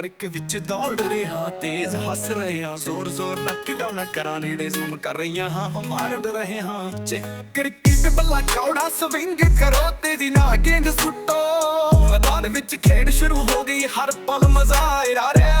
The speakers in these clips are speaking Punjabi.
ਇੱਕ ਵਿੱਚ ਦੌੜ ਰਿਹਾ, ਤੇਜ਼ ਹੱਸ ਰਹੇ। ਜ਼ੋਰ ਜ਼ੋਰ ਨਾਲ ਕਿਡਾਉਣਾ ਕਰਾਂ, ਨੇੜੇ ਜ਼ੂਮ ਕਰ ਰਹੀਆਂ ਹਾਂ ਮਾਰ ਰਹੇ ਹਾਂ। ਚੱਕਰ ਕੀ ਬੱਲਾ ਚੌੜਾ ਸਵਿੰਗ ਕਰੋ, ਤੇਜ਼ੀ ਨਾਲ ਗੇਂਦ ਸੁੱਟੋ। ਮੈਦਾਨ ਵਿੱਚ ਖੇਡ ਸ਼ੁਰੂ ਹੋ ਗਈ, ਹਰ ਪਲ ਮਜ਼ਾ ਆ ਰਿਹਾ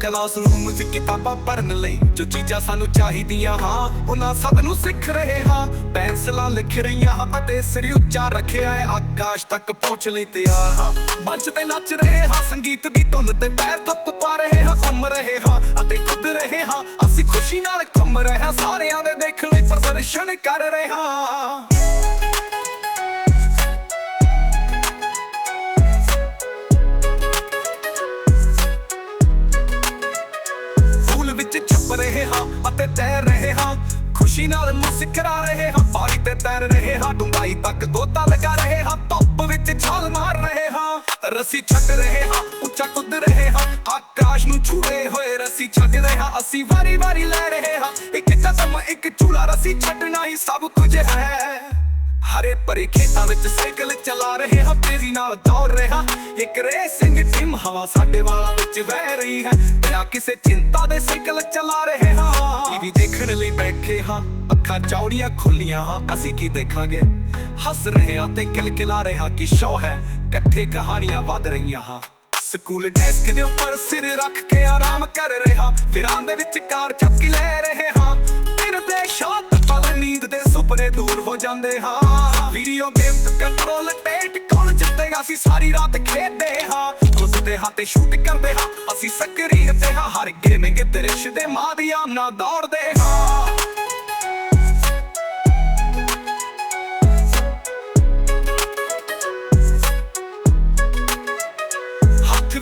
ਕਲਾਸਰੂਮ ਵਿੱਚ ਕਿਤਾਬਾਂ ਪੜ੍ਹਨ ਲਈ ਜੋ ਚੀਜ਼ਾਂ ਸਾਨੂੰ ਚਾਹੀਦੀਆਂ ਹਾਂ, ਉਹਨਾਂ ਸਭ ਨੂੰ ਸਿੱਖ ਰਹੇ ਹਾਂ। ਪੈਨਸਲਾਂ ਲਿਖ ਰਹੀਆਂ ਅਤੇ ਸਿਰ ਉੱਚਾ ਰੱਖਿਆ ਹੈ ਕਾਸ਼ ਤੱਕ ਪਹੁੰਚ ਲਈ ਤਿਆਰ ਹਾਂ। ਮੰਚ ਤੇ ਨੱਚ ਰਹੇ ਹਾਂ, ਸੰਗੀਤ ਦੀ ਧੁਨ ਤੇ ਪੈਰ ਥੱਪ ਪਾ ਰਹੇ ਹਾਂ, ਘੁੰਮ ਰਹੇ ਹਾਂ ਅਤੇ ਕੁੱਦ ਰਹੇ ਹਾਂ। ਅਸੀਂ ਖੁਸ਼ੀ ਨਾਲ ਘੁੰਮ ਰਹੇ ਹਾਂ, ਸਾਰਿਆਂ ਦੇ ਦੇਖ ਲਈ ਪ੍ਰਦਰਸ਼ਨ ਕਰ ਰਹੇ ਹਾਂ। ਵਿੱਚ ਛੁਪ ਰਹੇ ਹਾਂ ਅਤੇ ਤੈਰ ਰਹੇ ਹਾਂ। ਖੁਸ਼ੀ ਨਾਲ ਮੁਸਕਰਾ ਰਹੇ ਹਾਂ, ਪਾਣੀ ਤੇ ਤੈਰ ਰਹੇ ਹਾਂ। ਡੁੰਗਾਈ ਤੱਕ ਗੋਤਾ ਰੱਸੀ ਛੱਡ ਰਹੇ ਹਾਂ, ਉੱਚਾ ਕੁੱਦ ਰਹੇ ਹਾਂ, ਆਕਾਸ਼ ਨੂੰ ਛੂਏ ਹੋਏ ਰੱਸੀ ਛੱਡ ਰਹੇ ਹਾਂ, ਅਸੀਂ ਵਾਰੀ ਵਾਰੀ ਲੈ ਰਹੇ ਹਾਂ, ਇੱਕ ਕਦਮ ਇੱਕ ਝੂਲਾ, ਰੱਸੀ ਛੱਡਣਾ ਹੀ ਸਭ ਕੁਝ ਹੈ। ਹਰੇ ਭਰੇ ਖੇਤਾਂ ਵਿੱਚ ਸਾਈਕਲ ਚਲਾ ਰਹੇ ਹਾਂ, ਤੇਜ਼ੀ ਨਾਲ ਦੌੜ ਰਿਹਾ ਇੱਕ ਰੇਸਿੰਗ ਟੀਮ ਹਵਾ ਸਾਡੇ ਵਾਲਾਂ ਵਿੱਚ ਵਹਿ ਰਹੀ ਹੈ, ਬਿਨਾਂ ਕਿਸੇ ਚਿੰਤਾ ਦੇ ਸਾਈਕਲ ਚਲਾ ਰਹੇ ਹਾਂ। ਟੀਵੀ ਦੇਖਣ ਲਈ ਬੈਠੇ ਹਾਂ, ਅੱਖਾਂ ਚੌੜੀਆਂ ਖੁੱਲੀਆਂ ਹਾਂ, ਅਸੀਂ ਕੀ ਦੇਖਾਂਗੇ? ਹੱਸ ਰਹੇ ਹਾਂ ਤੇ ਕਿਲਕਿਲਾ ਰਹੇ ਕਿ ਸ਼ੋ ਹੈ। ਇਕੱਠੇ ਕਹਾਣੀਆਂ ਵਧ ਰਹੀਆਂ ਹਾਂ। ਸਕੂਲ ਡੈਸਕ ਦੇ ਉੱਪਰ ਸਿਰ ਰੱਖ ਕੇ ਆਰਾਮ ਕਰ ਰਿਹਾ। ਫਿਰਾਂ ਦੇ ਵਿੱਚ ਕਾਰ ਚੱਕੀ ਲੈ ਰਹੇ ਹਾਂ। ਫਿਰ ਦੇ ਸ਼ਾਟ ਪਲ ਨੀਂਦ ਦੇ ਸੁਪਨੇ ਦੂਰ ਹੋ ਜਾਂਦੇ ਹਾਂ। ਵੀਡੀਓ ਗੇਮ ਤੇ ਕੰਟਰੋਲ ਟੇਟ ਕੌਣ ਜਿੱਤੇਗਾ ਅਸੀਂ ਸਾਰੀ ਰਾਤ ਖੇਡਦੇ ਹਾਂ। ਉਸ ਦੇ ਹੱਥੇ ਸ਼ੂਟ ਕਰਦੇ ਹਾਂ, ਅਸੀਂ ਸਕਰੀਨ ਤੇ ਹਾਂ। ਹਰ ਗੇਮਿੰਗ ਦ੍ਰਿਸ਼ ਦੇ ਮਾਧਿਅਮ ਨਾਲ ਦੌੜਦੇ ਹਾਂ।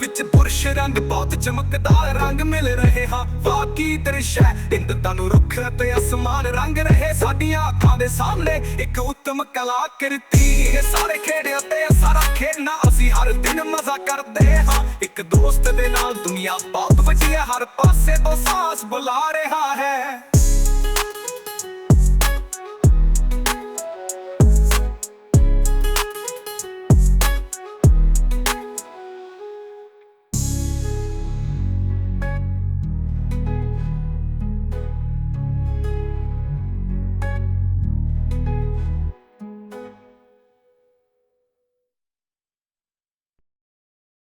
ਵਿੱਚ ਪੁਰਸ਼ ਰੰਗ ਬਹੁਤ ਚਮਕਦਾਰ ਰੰਗ ਮਿਲ ਰਹੇ ਹਾਂ। ਵਾਕੀ ਦ੍ਰਿਸ਼ ਹੈ, ਇੰਦ ਨੂੰ ਰੁੱਖ ਅਤੇ ਅਸਮਾਨ ਰੰਗ ਰਹੇ। ਸਾਡੀਆਂ ਅੱਖਾਂ ਦੇ ਸਾਹਮਣੇ ਇੱਕ ਉੱਤਮ ਕਲਾਕ੍ਰਿਤੀ ਇਹ ਸਾਰੇ ਖੇਡਿਆਂ ਤੇ ਸਾਰਾ ਖੇਡਣਾ ਅਸੀਂ ਹਰ ਦਿਨ ਮਜ਼ਾ ਕਰਦੇ ਹਾਂ। ਇੱਕ ਦੋਸਤ ਦੇ ਨਾਲ ਦੁਨੀਆ ਬਹੁਤ ਵਧੀਆ, ਹਰ ਪਾਸੇ ਤੋਂ ਸਾਸ ਬੁਲਾ ਰਿਹਾ ਹੈ।